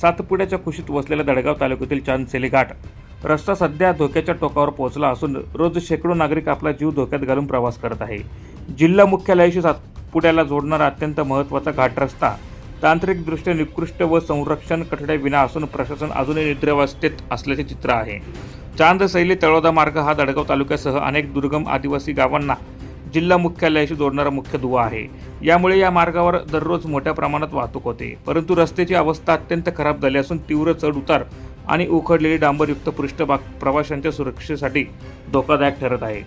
सातपुड्याच्या कुशीत वसलेल्या दडगाव तालुक्यातील चांदसेली घाट. रस्ता सध्या धोक्याच्या टोकावर पोहोचला असून रोज शेकडो नागरिक आपला जीव धोक्यात घालून प्रवास करत आहे. जिल्हा मुख्यालयाशी सातपुड्याला जोडणारा अत्यंत महत्त्वाचा घाट रस्ता तांत्रिकदृष्ट्या निकृष्ट व संरक्षण कठड्याविना असून प्रशासन अजूनही निद्रावस्थेत असल्याचे चित्र आहे. चांदसैली तळोदा मार्ग हा दडगाव तालुक्यासह अनेक दुर्गम आदिवासी गावांना जिल्हा मुख्यालयाशी जोडणारा मुख्य दुवा आहे. यामुळे या मार्गावर दररोज मोठ्या प्रमाणात वाहतूक होते. परंतु रस्त्याची अवस्था अत्यंत खराब झाली असून तीव्र चढ उतार आणि उखडलेली डांबरयुक्त पृष्ठभाग प्रवाशांच्या सुरक्षेसाठी धोकादायक ठरत आहे.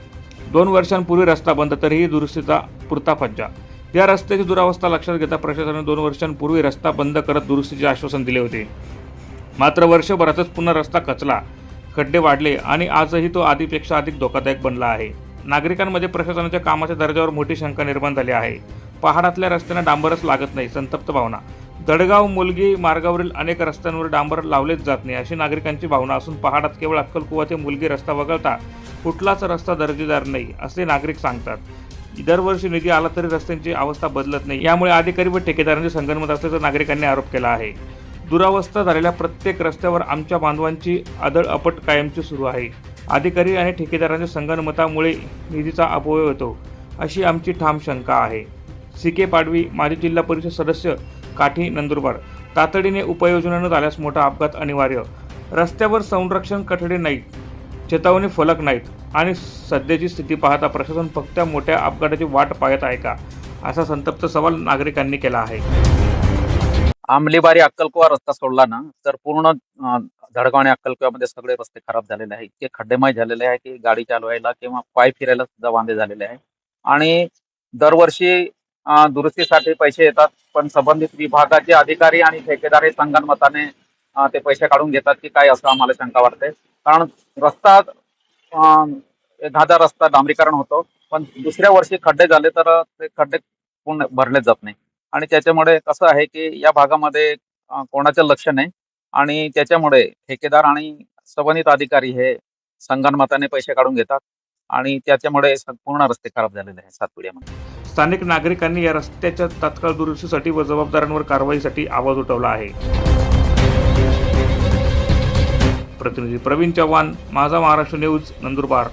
दोन वर्षांपूर्वी रस्ता बंद तरीही दुरुस्तीचा पुरता फज्जा. या रस्त्याची दुरावस्था लक्षात घेता प्रशासनाने दोन वर्षांपूर्वी रस्ता बंद करत दुरुस्तीचे आश्वासन दिले होते. मात्र वर्षभरातच पुन्हा रस्ता कचला खड्डे वाढले आणि आजही तो आधीपेक्षा अधिक धोकादायक बनला आहे. नागरिकांमध्ये प्रशासनाच्या कामाच्या दर्जावर मोठी शंका निर्माण झाली आहे. पहाडातल्या रस्त्यांना डांबरच लागत नाही संतप्त भावना. दडगाव मुलगी मार्गावरील अनेक रस्त्यांवर डांबर लावलेच जात नाही अशी नागरिकांची भावना असून पहाडात केवळ अक्कलकुवा ते मुलगी रस्ता वगळता कुठलाच रस्ता दर्जेदार नाही असे नागरिक सांगतात. दरवर्षी निधी आला तरी रस्त्यांची अवस्था बदलत नाही यामुळे अधिकारी व ठेकेदारांचे संगनमत असल्याचा नागरिकांनी आरोप केला आहे. दुरावस्था झालेल्या प्रत्येक रस्त्यावर आमच्या बांधवांची आदळ अपट कायमची सुरू आहे. अधिकारी आणि ठेकेदारांच्या संगणमतामुळे निधीचा अपव्यय होतो अशी आमची ठाम शंका आहे. सी. के. पाडवी माजी जिल्हा परिषद सदस्य काठी नंदुरबार तातडीने उपाययोजना न झाल्यास मोठा अपघात अनिवार्य. रस्त्यावर संरक्षण कठडे नाहीत चेतावणी फलक नाहीत आणि सध्याची स्थिती पाहता प्रशासन फक्त मोठ्या अपघाताची वाट पाहत आहे का असा संतप्त सवाल नागरिकांनी केला आहे. आंबलीबारी अक्कलकुवा रस्ता सोडला ना तर पूर्ण धडगाव आणि अक्कलकुवामध्ये सगळे रस्ते खराब झालेले आहेत. इतके खड्डेमय झालेले आहे की गाडी चालवायला किंवा पाय फिरायला सुद्धा वांदे झालेले आहे. आणि दरवर्षी दुरुस्तीसाठी पैसे येतात पण संबंधित विभागाचे अधिकारी आणि ठेकेदार हे संगणमताने ते पैसे काढून घेतात की काय असं आम्हाला शंका वाटते. कारण रस्ता एखादा रस्ता डांबरीकरण होतो पण दुसऱ्या वर्षी खड्डे झाले तर ते खड्डे पूर्ण भरले जात नाही. आणि त्याच्यामुळे कसं आहे की या भागामध्ये कोणाचं लक्ष नाही. आणि त्याच्यामुळे ठेकेदार आणि संबंधित अधिकारी हे संगनमताने पैसे काढून घेतात. आणि त्याच्यामुळे पूर्ण रस्ते खराब झालेले आहेत सातपुड्यामध्ये स्थानिक नागरिकांनी या रस्त्याच्या तात्काळ दुरुस्तीसाठी व जबाबदारांवर कारवाईसाठी आवाज उठवला आहे. प्रतिनिधी प्रवीण चव्हाण माझा महाराष्ट्र न्यूज नंदुरबार.